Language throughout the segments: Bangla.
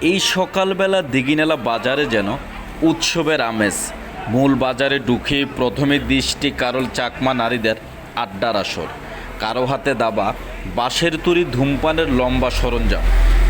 এই সকালবেলা দিঘিনালা বাজারে যেন উৎসবের আমেজ। মূল বাজারে ঢুকে প্রথমে দৃষ্টি কারল চাকমা নারীদের আড্ডার আসর। কারও হাতে দাবা, বাঁশের তুরি ধূমপানের লম্বা সরঞ্জাম।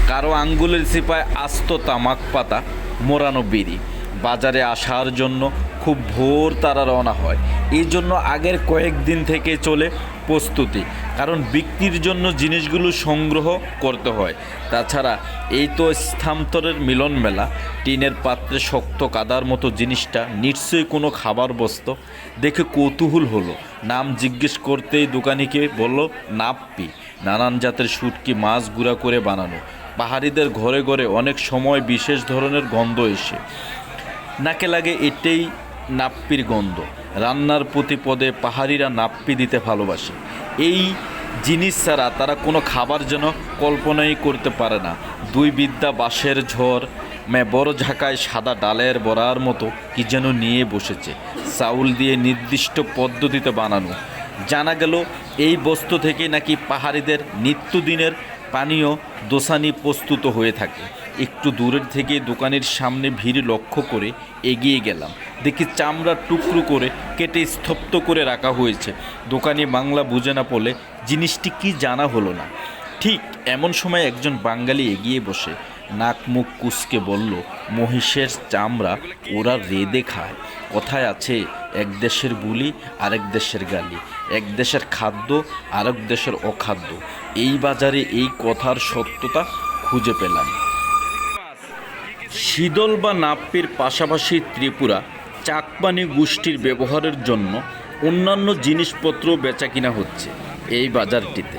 কারও আঙ্গুলের সিপায় আস্ত তামাক পাতা, মোড়ানো বিড়ি। বাজারে আসার জন্য খুব ভোর তারা রওনা হয়। এই জন্য আগের কয়েকদিন থেকে চলে প্রস্তুতি, কারণ বিক্রির জন্য জিনিসগুলো সংগ্রহ করতে হয়। তাছাড়া এই তো স্থানান্তরের মিলন মেলা, টিনের পাত্রে শক্ত কাদার মতো জিনিসটা, নিশ্চয়ই কোনো খাবার বস্তু। দেখে কৌতূহল হলো। নাম জিজ্ঞেস করতেই দোকানিকে বলল, নাপ্পি, নানান জাতের শুটকি মাছ গুঁড়া করে বানানো। পাহাড়িদের ঘরে ঘরে অনেক সময় বিশেষ ধরনের গন্ধ এসে নাকে লাগে এটাই নাপ্পির গন্ধ। রান্নার প্রতি পদে পাহাড়িরা নাপ্পি দিতে ভালোবাসে। এই জিনিস ছাড়া তারা কোনো খাবার যেন কল্পনাই করতে পারে না। দুই বিদ্যা বাঁশের ঝড়, মে বড় ঝাঁকায় সাদা ডালের বড়ার মতো কি যেন নিয়ে বসেছে। চাউল দিয়ে নির্দিষ্ট পদ্ধতিতে বানানো। জানা গেল এই বস্তু থেকে নাকি পাহাড়িদের নিত্যদিনের পানীয় দোসানি প্রস্তুত হয়ে থাকে। একটু দূরের থেকে দোকানের সামনে ভিড় লক্ষ্য করে এগিয়ে গেলাম। দেখি চামড়ার টুকরো করে কেটে স্তব্ধ করে রাখা হয়েছে। দোকানে বাংলা বুঝে না পড়লে জিনিসটি কি জানা হলো না। ঠিক এমন সময় একজন বাঙালি এগিয়ে বসে, নাক মুখ কুচকে বলল, মহিষের চামড়া ওরা রেদে খায়। কথায় আছে, এক দেশের বুলি, আরেক দেশের গালি। এক দেশের খাদ্য, আরেক দেশের অখাদ্য। এই বাজারে এই কথার সত্যতা খুঁজে পেলাম। শীতল বা নাপ্পির পাশাপাশি ত্রিপুরা চাকপানি গোষ্ঠীর ব্যবহারের জন্য অন্যান্য জিনিসপত্র বেচা কিনা হচ্ছে এই বাজারটিতে।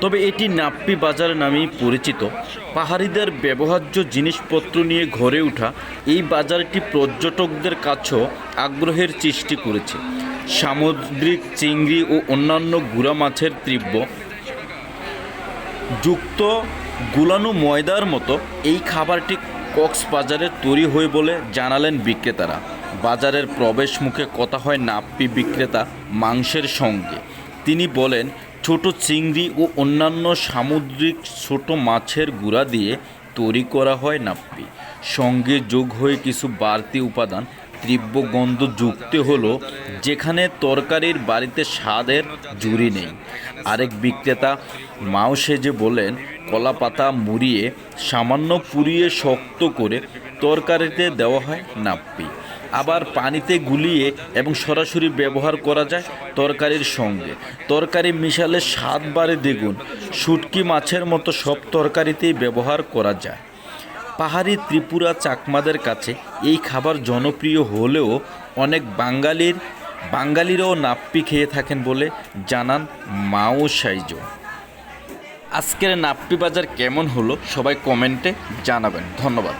তবে এটি নাপ্পি বাজার নামেই পরিচিত। পাহাড়িদের ব্যবহার্য জিনিসপত্র নিয়ে ঘরে ওঠা এই বাজারটি পর্যটকদের কাছেও আগ্রহের সৃষ্টি করেছে। সামুদ্রিক চিংড়ি ও অন্যান্য গুড়া মাছের তীব্র যুক্ত গুলানো ময়দার মতো এই খাবারটি কক্সবাজারে তৈরি হয় বলে জানালেন বিক্রেতারা। বাজারের প্রবেশ মুখে কথা হয় নাপ্পি বিক্রেতা মাংসের সঙ্গে। তিনি বলেন, ছোট চিংড়ি ও অন্যান্য সামুদ্রিক ছোট মাছের গুঁড়া দিয়ে তৈরি করা হয় নাপ্পি। সঙ্গে যোগ হয়ে কিছু বাড়তি উপাদান তীব্র গন্ধ যুক্ত হলো, যেখানে তরকারির বাড়িতে স্বাদের জুড়ি নেই। আরেক বিক্রেতা মাও সেজে বলেন কলা পাতা মুড়িয়ে সামান্য পুড়িয়ে শক্ত করে তরকারিতে দেওয়া হয় নাপ্পি। আবার পানিতে গুলিয়ে এবং সরাসরি ব্যবহার করা যায় তরকারির সঙ্গে। তরকারি মিশালে স্বাদ বাড়ে দ্বিগুণ। শুটকি মাছের মতো সব তরকারিতেই ব্যবহার করা যায়। পাহাড়ি ত্রিপুরা চাকমাদের কাছে এই খাবার জনপ্রিয় হলেও অনেক বাঙালির, বাঙালিরাও নাপ্পি খেয়ে থাকেন বলে জানান মাও সাইজ। আজকের নাপ্পি বাজার কেমন হলো সবাই কমেন্টে জানাবেন। ধন্যবাদ।